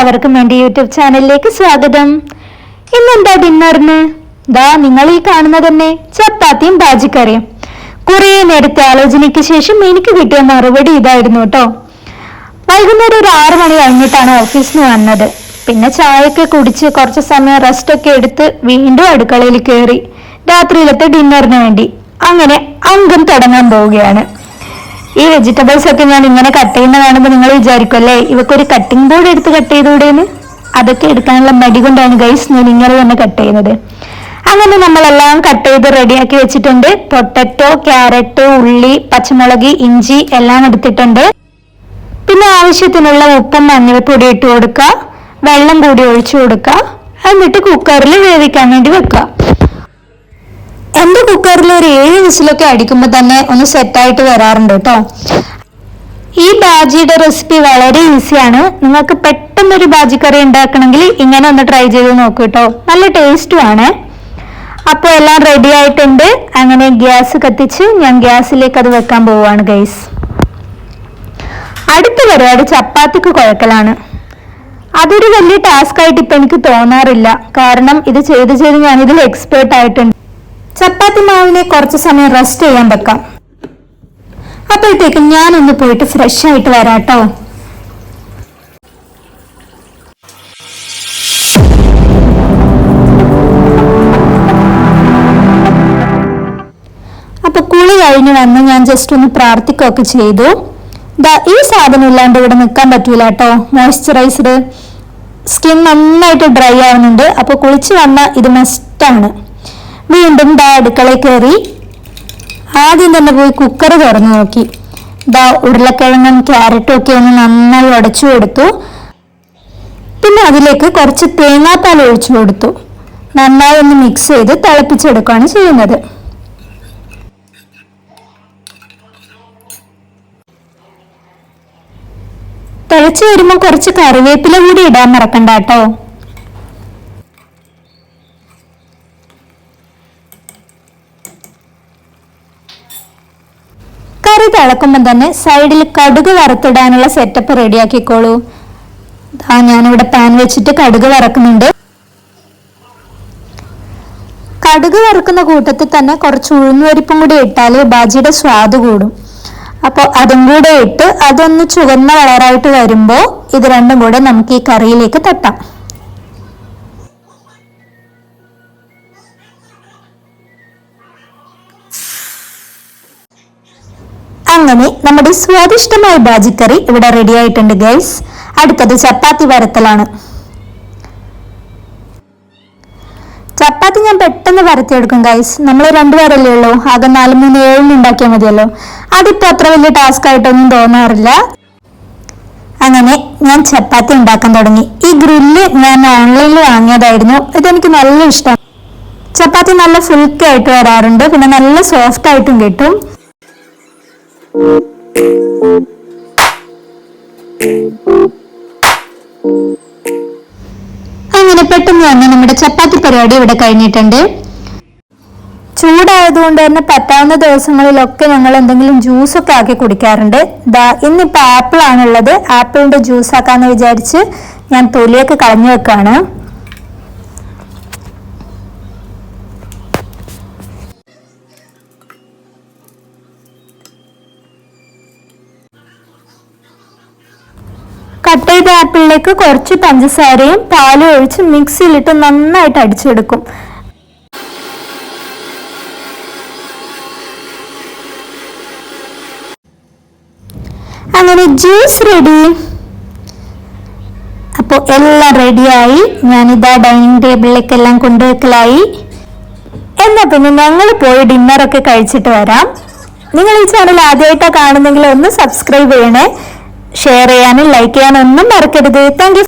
എല്ലാവർക്കും എന്റെ യൂട്യൂബ് ചാനലിലേക്ക് സ്വാഗതം. ഇന്നെന്താ ഡിന്നറിന്? ദാ നിങ്ങൾ ഈ കാണുന്ന തന്നെ ചപ്പാത്തിയും ബാജിക്കറിയും. കുറേ നേരത്തെ ആലോചനയ്ക്ക് ശേഷം എനിക്ക് കിട്ടിയ മറുപടി ഇതായിരുന്നു കേട്ടോ വൈകുന്നേരം ഒരു ആറു മണി കഴിഞ്ഞിട്ടാണ് ഓഫീസിന് വന്നത്. പിന്നെ ചായയൊക്കെ കുടിച്ച് കുറച്ച് സമയം റെസ്റ്റ് ഒക്കെ എടുത്ത് വീണ്ടും അടുക്കളയിൽ കയറി രാത്രിയിലത്തെ ഡിന്നറിന് വേണ്ടി. അങ്ങനെ അംഗം തുടങ്ങാൻ പോവുകയാണ്. ഈ വെജിറ്റബിൾസ് ഒക്കെ ഞാൻ ഇങ്ങനെ കട്ട് ചെയ്യുന്ന കാണുമ്പോൾ നിങ്ങൾ വിചാരിക്കുമല്ലേ ഇവക്കൊരു കട്ടിംഗ് ബോർഡ് എടുത്ത് കട്ട് ചെയ്തുകൂടെയെന്ന് അതൊക്കെ എടുക്കാനുള്ള മടി കൊണ്ടാണ് ഗൈസ് ഞാൻ ഇങ്ങനെ തന്നെ കട്ട് ചെയ്യുന്നത്. അങ്ങനെ നമ്മളെല്ലാം കട്ട് ചെയ്ത് റെഡിയാക്കി വെച്ചിട്ടുണ്ട്. പൊട്ടറ്റോ ക്യാരറ്റ് ഉള്ളി പച്ചമുളക് ഇഞ്ചി എല്ലാം എടുത്തിട്ടുണ്ട്. പിന്നെ ആവശ്യത്തിനുള്ള ഉപ്പും മഞ്ഞൾപ്പൊടി ഇട്ട് കൊടുക്കുക. വെള്ളം കൂടി ഒഴിച്ചു കൊടുക്കുക. എന്നിട്ട് കുക്കറിൽ വേവിക്കാൻ വേണ്ടി വെക്കുക. എന്റെ കുക്കറിൽ ഒരു ഏഴ് വിസിലൊക്കെ അടിക്കുമ്പോൾ തന്നെ ഒന്ന് സെറ്റായിട്ട് വരാറുണ്ട് കേട്ടോ ഈ ബാജിയുടെ റെസിപ്പി വളരെ ഈസിയാണ് നിങ്ങൾക്ക് പെട്ടെന്ന് ഒരു ബാജി കറി ഉണ്ടാക്കണമെങ്കിൽ ഇങ്ങനെ ഒന്ന് ട്രൈ ചെയ്ത് നോക്കൂ കേട്ടോ നല്ല ടേസ്റ്റും ആണ്. അപ്പോൾ എല്ലാം റെഡി ആയിട്ടുണ്ട്. അങ്ങനെ ഗ്യാസ് കത്തിച്ച് ഞാൻ ഗ്യാസിലേക്ക് അത് വെക്കാൻ പോവുകയാണ് ഗൈസ് അടുത്ത പരിപാടി ചപ്പാത്തിക്ക് കുഴക്കലാണ്. അതൊരു വലിയ ടാസ്ക് ആയിട്ട് ഇപ്പൊ എനിക്ക് തോന്നാറില്ല. കാരണം ഇത് ചെയ്ത് ചെയ്ത് ഇതിൽ എക്സ്പേർട്ട് ആയിട്ടുണ്ട്. ചപ്പാത്തി മാവിനെ കുറച്ച് സമയം റെസ്റ്റ് ചെയ്യാൻ വെക്കാം. അപ്പോഴത്തേക്കും ഞാനൊന്ന് പോയിട്ട് ഫ്രഷ് ആയിട്ട് വരാട്ടോ. അപ്പൊ കുളി കഴിഞ്ഞ് വന്ന് ഞാൻ ജസ്റ്റ് ഒന്ന് പ്രാർത്ഥിക്കുകയൊക്കെ ചെയ്തു. ദാ ഈ സാധനം ഇല്ലാണ്ട് ഇവിടെ നിൽക്കാൻ പറ്റൂല കേട്ടോ മോയ്സ്ചറൈസ്ഡ് സ്കിൻ നന്നായിട്ട് ഡ്രൈ ആവുന്നുണ്ട്. അപ്പൊ കുളിച്ച് വന്ന ഇത് മസ്റ്റാണ് വീണ്ടും ദാ അടുക്കളയിൽ കയറി ആദ്യം തന്നെ പോയി കുക്കർ തുറന്നു നോക്കി. ദാ ഉരുളക്കിഴങ്ങും ക്യാരറ്റും ഒക്കെ ഒന്ന് നന്നായി ഉടച്ചു കൊടുത്തു. പിന്നെ അതിലേക്ക് കുറച്ച് തേങ്ങാപ്പാൽ ഒഴിച്ചു കൊടുത്തു. നന്നായി ഒന്ന് മിക്സ് ചെയ്ത് തിളപ്പിച്ചെടുക്കുകയാണ് ചെയ്യുന്നത്. തിളച്ചു വരുമ്പോൾ കുറച്ച് കറിവേപ്പില കൂടി ഇടാൻ മറക്കണ്ട കേട്ടോ. കറി തിളക്കുമ്പോൾ തന്നെ സൈഡിൽ കടുക് വറുത്തിടാനുള്ള സെറ്റപ്പ് റെഡിയാക്കിക്കോളൂ. ആ ഞാനിവിടെ പാൻ വെച്ചിട്ട് കടുക് വറക്കുന്നുണ്ട്. കടുക് വറുക്കുന്ന കൂട്ടത്തിൽ തന്നെ കുറച്ച് ഉഴുന്നുപരിപ്പും കൂടി ഇട്ടാൽ ബാജിയുടെ സ്വാദ് കൂടും. അപ്പോൾ അതും കൂടെ ഇട്ട് അതൊന്ന് ചുവന്ന കളറായിട്ട് വരുമ്പോൾ ഇത് രണ്ടും കൂടെ നമുക്ക് ഈ കറിയിലേക്ക് തട്ടാം. അങ്ങനെ നമ്മുടെ സ്വാദിഷ്ടമായ ബാജിക്കറി ഇവിടെ റെഡി ആയിട്ടുണ്ട് ഗൈസ് അടുത്തത് ചപ്പാത്തി വരത്തലാണ്. ചപ്പാത്തി ഞാൻ പെട്ടെന്ന് വരത്തിയെടുക്കും ഗൈസ് നമ്മൾ രണ്ടുപേരല്ലേ ഉള്ളൂ. ആകെ നാല് മൂന്ന് ഏഴിന് ഉണ്ടാക്കിയാൽ മതിയല്ലോ. അതിപ്പോ അത്ര വലിയ ടാസ്ക് ആയിട്ടൊന്നും തോന്നാറില്ല. അങ്ങനെ ഞാൻ ചപ്പാത്തി ഉണ്ടാക്കാൻ തുടങ്ങി. ഈ ഗ്രില്ല് ഞാൻ ഓൺലൈനിൽ വാങ്ങിയതായിരുന്നു. ഇതെനിക്ക് നല്ല ഇഷ്ടം ചപ്പാത്തി നല്ല ഫുൾക്കായിട്ട് വരാറുണ്ട്. പിന്നെ നല്ല സോഫ്റ്റ് ആയിട്ടും കിട്ടും. അങ്ങനെ പെട്ടെന്ന് തന്നെ നമ്മുടെ ചപ്പാത്തി പരിപാടി ഇവിടെ കഴിഞ്ഞിട്ടുണ്ട്. ചൂടായതുകൊണ്ട് തന്നെ പറ്റാവുന്ന ദിവസങ്ങളിലൊക്കെ ഞങ്ങൾ എന്തെങ്കിലും ജ്യൂസൊക്കെ ആക്കി കുടിക്കാറുണ്ട്. ദാ ഇന്നിപ്പോ ആപ്പിൾ ആണുള്ളത് ആപ്പിളിന്റെ ജ്യൂസ് ആക്കാന്ന് വിചാരിച്ച് ഞാൻ തൊലിയൊക്കെ കളഞ്ഞു വെക്കാണ്. ചെയ്ത ആപ്പിളിലേക്ക് കുറച്ച് പഞ്ചസാരയും പാലും ഒഴിച്ച് മിക്സിയിലിട്ട് നന്നായിട്ട് അടിച്ചെടുക്കും. അങ്ങനെ ജ്യൂസ് റെഡി. അപ്പോൾ എല്ലാം റെഡിയായി. ഞാനിതാ ഡൈനിങ് ടേബിളിലേക്ക് എല്ലാം കൊണ്ടുവെക്കലായി എന്നാൽ പിന്നെ ഞങ്ങൾ പോയി ഡിന്നറൊക്കെ കഴിച്ചിട്ട് വരാം. നിങ്ങൾ ഈ ചാനൽ ആദ്യമായിട്ടാണ് കാണുന്നെങ്കിൽ ഒന്ന് സബ്സ്ക്രൈബ് ചെയ്യണേ. ഷെയർ ചെയ്യാനും ലൈക്ക് ചെയ്യാനും ഒന്നും മറക്കരുത്. താങ്ക്